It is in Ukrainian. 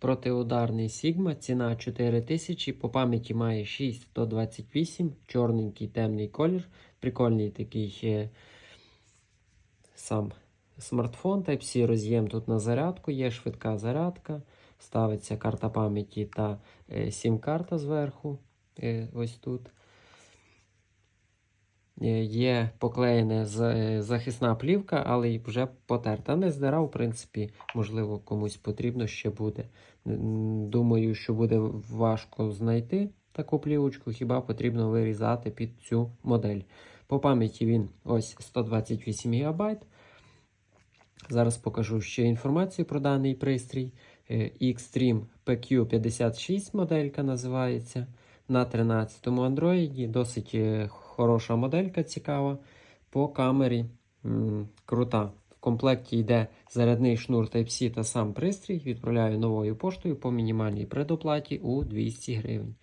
Протиударний Sigma, ціна 4000, по пам'яті має 6128, чорненький темний колір. Прикольний такий е, сам смартфон. Type-C роз'єм тут на зарядку, є швидка зарядка. Ставиться карта пам'яті та е, сім-карта зверху. е, ось тут. Е, Є поклеєна е, захисна плівка, але й вже потерта. Не здира, в принципі, можливо, комусь потрібно ще буде. Думаю, що буде важко знайти таку плівочку, хіба потрібно вирізати під цю модель. По пам'яті він ось 128 ГБ. Зараз покажу ще інформацію про даний пристрій. Е, Xtreme PQ56 моделька називається. На 13-му Android. Досить хороша моделька цікава. По камері м, крута. В комплекті йде зарядний шнур Type-C та сам пристрій. Відправляю новою поштою по мінімальній предоплаті у 200 гривень.